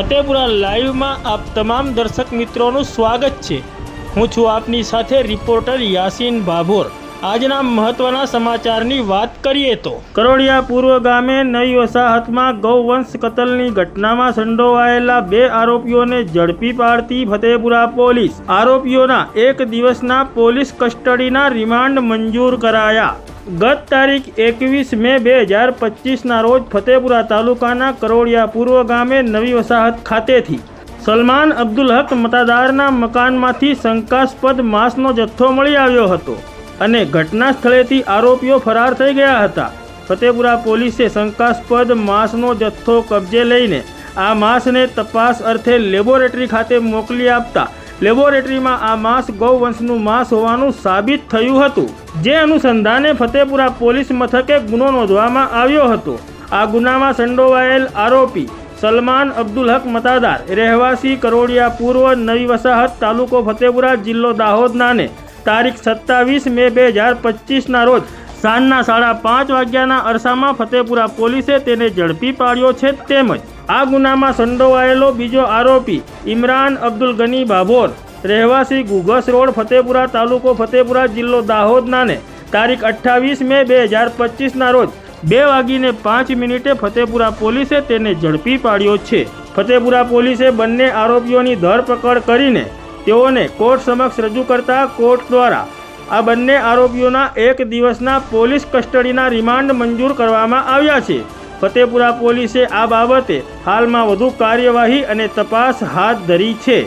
ફતેપુરા લાઈવમાં આપ તમામ દર્શક મિત્રોનું સ્વાગત છે. હું છું આપની સાથે રિપોર્ટર યાસીન ભાભોર. આજના મહત્વના સમાચારની વાત કરીએ તો કરોડિયા પૂર્વ ગામે નવી વસાહતમાં ગૌવંશ કતલની ઘટનામાં સંડોવાયેલા બે આરોપીઓને ઝડપી પાડતી ફતેપુરા પોલીસ. આરોપીઓના એક દિવસના પોલીસ કસ્ટડીના રિમાન્ડ મંજૂર કરાયા. ગત તારીખ એકવીસ મે બે હજાર પચીસના રોજ ફતેપુરા તાલુકાના કરોડિયા પૂર્વ ગામે નવી વસાહત ખાતેથી સલમાન અબ્દુલ હક મતાદારના મકાનમાંથી શંકાસ્પદ માંસનો જથ્થો મળી આવ્યો હતો અને ઘટના સ્થળેથી આરોપીઓ ફરાર થઈ ગયા હતા. ફતેપુરા પોલીસે શંકાસ્પદ માંસનો જથ્થો કબજે લઈને આ માંસને તપાસ અર્થે લેબોરેટરી ખાતે મોકલી આપતા લેબોરેટરીમાં આ માંસ ગૌવંશનું માંસ હોવાનું સાબિત થયું હતું, જે અનુસંધાને ફતેપુરા પોલીસ મથકે ગુનો નોંધવામાં આવ્યો હતો. આ ગુનામાં સંડોવાયેલ આરોપી સલમાન અબ્દુલ હક મતાદાર, રહેવાસી કરોડિયા પૂર્વ નવી વસાહત તાલુકો ફતેપુરા જિલ્લો દાહોદનાને તારીખ સત્તાવીસ મે બે હજાર પચીસના રોજ સાંજના સાડા પાંચ વાગ્યાના અરસામાં ફતેપુરા પોલીસે તેને ઝડપી પાડ્યો છે તેમજ આ ગુનામાં સંડોવાયેલો બીજો આરોપી ઇમરાન અબ્દુલ ગની ભાભોર રહેવાસી ગુગસ રોડ, ફતેપુરા તાલુકો ફતેપુરા જિલ્લો દાહોદનાને તારીખ અઠ્ઠાવીસ મે બે હજાર પચીસના રોજ બે વાગીને પાંચ મિનિટે ફતેપુરા પોલીસે તેને ઝડપી પાડ્યો છે. ફતેપુરા પોલીસે બંને આરોપીઓની ધરપકડ કરીને તેઓને કોર્ટ સમક્ષ રજૂ કરતા કોર્ટ દ્વારા આ બંને આરોપીઓના એક દિવસના પોલીસ કસ્ટડીના રિમાન્ડ મંજૂર કરવામાં આવ્યા છે. ફતેપુરા પોલીસે આ બાબતે હાલમાં વધુ કાર્યવાહી અને તપાસ હાથ ધરી છે.